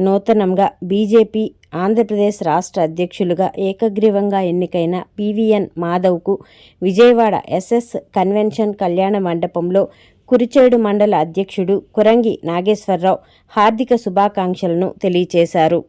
నూతనంగా బీజేపీ ఆంధ్రప్రదేశ్ రాష్ట్ర అధ్యక్షులుగా ఏకగ్రీవంగా ఎన్నికైన పివిఎన్ మాధవ్కు విజయవాడ ఎస్ఎస్ కన్వెన్షన్ కళ్యాణ మండపంలో కురిచేడు మండల అధ్యక్షుడు కురంగి నాగేశ్వరరావు హార్దిక శుభాకాంక్షలను తెలియచేశారు.